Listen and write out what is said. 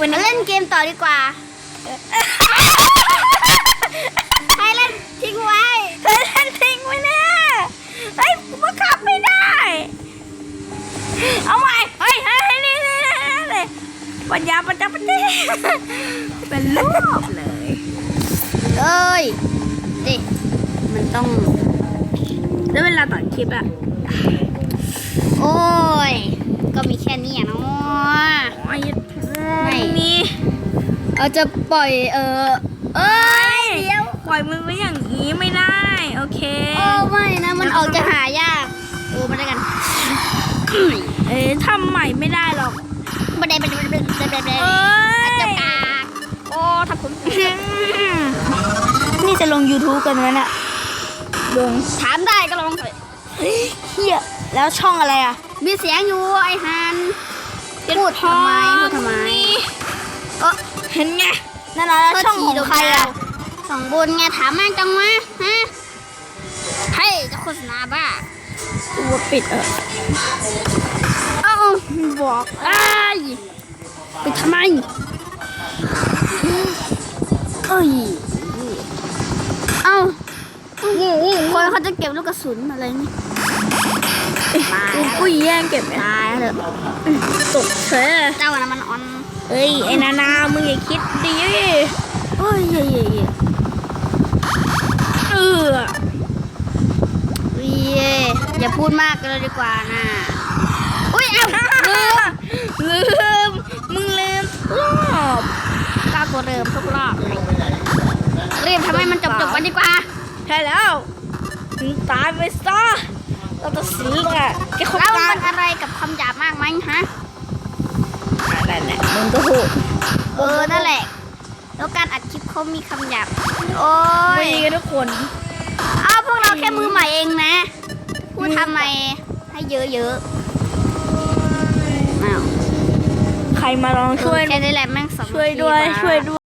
วันมานี้เล่นเกมต่อดีกว่าใครเล่นทิ้งไว้เฮ้ยเล่นทิ้งไว้เนี่ยเฮ้ยกูบังคับไม่ได้ เอาใหม่เฮ้ยเฮ้ยเฮ้ยนี่นี่นี่นี่ปัญญาปัญญาปัญญาเป็นรอบเลยเอ้ยดิมันต้องแล้วเวลาตัดคลิปอะโอ้ย ก็มีแค่นี้อะเนาะ เราจะปล่อยเออเอ้ยเดี๋ยวปล่อยมือไว้อย่างนี้ไม่ได้ โอเคโอ้ไม่นะมันออกจะหายากดูมาด้วยกันเอ๊ะทำใหม่ไม่ได้หรอกบันไดบันไดบันไดบันไดบันไดเอ้ยเจ้ากากโอ้ถ้าผมนี่จะลง YouTube กันไหมน่ะลงถามได้ก็ลองเถอะเฮ้ยเฮียแล้วช่องอะไรอะ มีเสียงอยู่ไอ้ฮันพูดทำไมพูดทำไมเออ เห็นไงนั่นนะแล้วช่องของใครอะสองบนไงถามมากจังวะฮะให้จะโฆษณาบ้าตัวปิดเออเอ้าบอกไอ้ายไปทำไมเอ้ยเอ้าคนเขาจะเก็บลูกกระสุนอะไรนี่ตายกูปุ้ ยแย่งเก็บไหมตายเถอะตกเธอเจ้าน่ะมันอ่อนเอ้ยไอ้นานามึงอย่าคิดดีเอ้ยเย่เย่เย่เออเย่อย่าพูดมากกันเลยดีกว่านะอุ้ยเอ้าลืมลืมมึงลืมรอบก้าวตัวเดิมทุกรอบเลยรีบทำให้มันจบจบๆกันดีกว่าใช่แล้วมึงตายไปซะเราจะสิลอะแกคบาบมากไหมฮะอะไรแหละมึงก็พูดเออนั่นแหละ แล้วการอัดคลิปเขามีคำหยาบโอ้ยมีกันทุกคนอ้าวพวกเราแค่มือใหม่เองนะ พูดทำไมให้เยอะๆอ้าวใครมาลองช่วยแค่นี้แหละแม่งสองช่วยด้วยนาทีกาช่วยด้วย